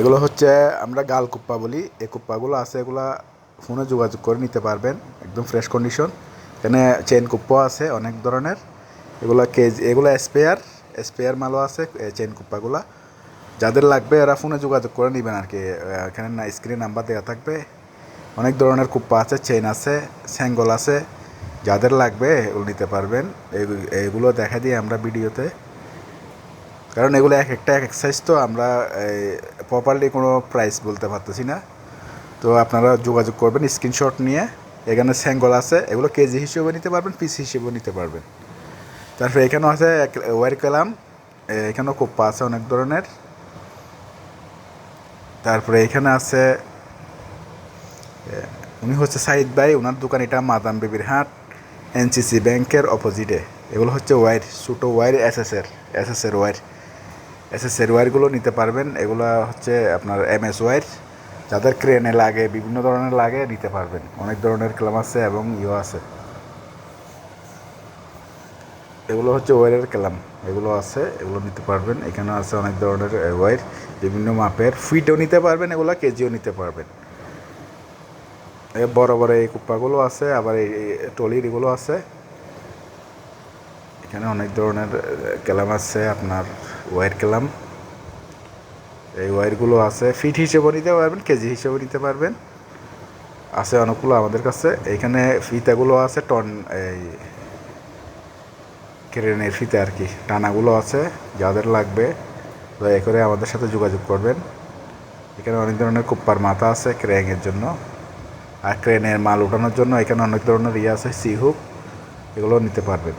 এগুলো হচ্ছে আমরা গাল কুপ্পা বলি। এই কুপ্পাগুলো আছে, এগুলা ফোনে যোগাযোগ করে নিতে পারবেন, একদম ফ্রেশ কন্ডিশন এখানে চেন কুপ্পা আছে অনেক ধরনের। এগুলো কেজি এগুলো স্পেয়ার স্পেয়ার মালও আছে চেন কুপ্পাগুলো। যাদের লাগবে এরা ফোনে যোগাযোগ করে নেবেন আর কি এখানে না স্ক্রিনে নাম্বার দেওয়া থাকবে। অনেক ধরনের কুপ্পা আছে চেন আছে স্যাঙ্গল আছে। যাদের লাগবে এগুলো নিতে পারবেন। এগু- এগুলো দেখা দিই আমরা ভিডিওতে। কারণ এগুলো এক একটা, এক এক সাইজ তো আমরা প্রপারলি কোনো প্রাইস বলতে পারতেছি না। তো আপনারা যোগাযোগ করবেন স্ক্রিনশট নিয়ে। এখানে স্যাঙ্গল আছে, এগুলো কেজি হিসেবে নিতে পারবেন পিস হিসেবেও নিতে পারবেন। তারপরে এখানেও আছে ওয়ার কালাম এখানেও কোপ্পা আছে অনেক ধরনের। তারপরে এখানে আছে উনি হচ্ছে সাইদ ভাই ওনার দোকান এটা মাদাম বেবির হাট এনসিসি ব্যাংকের অপোজিটে এগুলো হচ্ছে ওয়ার ছোটো ওয়ার এসএসের এসএসের ওয়ার এসএসের ওয়ারগুলো নিতে পারবেন। এগুলো হচ্ছে আপনার এম এস ওয়ার যাদের ক্রেনে লাগে, বিভিন্ন ধরনের লাগে, নিতে পারবেন। অনেক ধরনের ক্লাম আছে এবং ইও আছে। এগুলো হচ্ছে ওয়ারের ক্লাম এগুলো আছে, এগুলো নিতে পারবেন। এখানে আছে অনেক ধরনের ওয়ার বিভিন্ন মাপের। ফিটও নিতে পারবেন, এগুলো কেজিও নিতে পারবেন। বড় বড় এই কুপ্পাগুলো আছে, আবার এই টলির এগুলো আছে। এখানে অনেক ধরনের ক্যালাম আছে, আপনার ওয়ার ক্যালাম এই ওয়ারগুলো আছে, ফিট হিসেবেও নিতে পারবেন, কেজি হিসেবেও নিতে পারবেন। আছে অনেকগুলো আমাদের কাছে। এখানে ফিতাগুলো আছে, টন, এই ক্রেনের ফিতে আর কি টানাগুলো আছে, যাদের লাগবে, দয়া করে আমাদের সাথে যোগাযোগ করবেন। এখানে অনেক ধরনের কুপ্পার মাথা আছে ক্রেনের জন্য। আর ক্রেনের মাল উঠানোর জন্য এখানে অনেক ধরনের ইয়ে আছে, সি হুক, এগুলো নিতে পারবেন।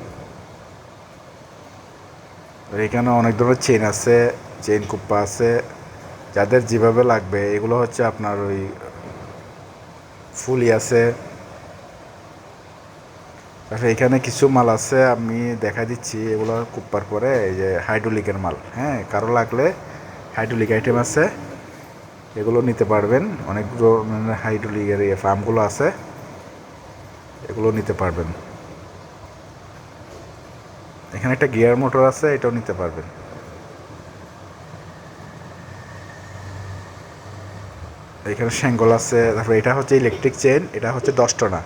এখানে অনেক ধরনের চেন আছে চেন কুপ্পা আছে, যাদের যেভাবে লাগবে, এগুলো হচ্ছে আপনার ওই ফুলি আছে। তারপরে এখানে কিছু মাল আছে, আমি দেখা দিচ্ছি এগুলো কুপ্পার পরে, এই যে হাইড্রোলিকের মাল হ্যাঁ কারও লাগলে হাইড্রোলিক আইটেম আছে, এগুলো নিতে পারবেন, অনেক ধরনের হাইড্রোলিকের ফার্মগুলো আছে, এগুলো নিতে পারবেন। এখানে একটা গিয়ার মোটর আছে, এটাও নিতে পারবেন। এখানে শ্যাঙ্গল আছে, তারপরে এটা হচ্ছে ইলেকট্রিক চেন এটা হচ্ছে দশ টনা।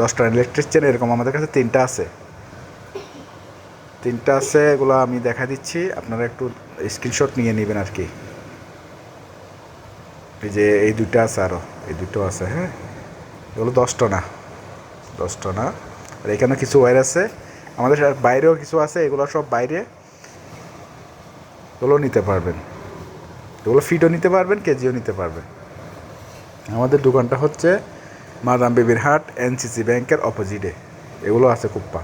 দশটা ইলেকট্রিক চেন এরকম আমাদের কাছে তিনটা আছে। তিনটা আছে, এগুলো আমি দেখা দিচ্ছি, আপনারা একটু স্ক্রিনশট নিয়ে নেবেন আর কি। এই যে এই দুইটা আছে আরও এই দুটো আছে হ্যাঁ? এগুলো দশ টনা দশ টনা। আর এখানে কিছু ওয়্যার আছে। আমাদের বাইরেও কিছু আছে, এগুলো সব বাইরে এগুলো নিতে পারবেন। এগুলো ফিটও নিতে পারবেন, কেজিও নিতে পারবেন। আমাদের দোকানটা হচ্ছে মাদাম বেবির হাট, এনসিসি ব্যাংকের অপোজিটে এগুলো আছে কুপ্পা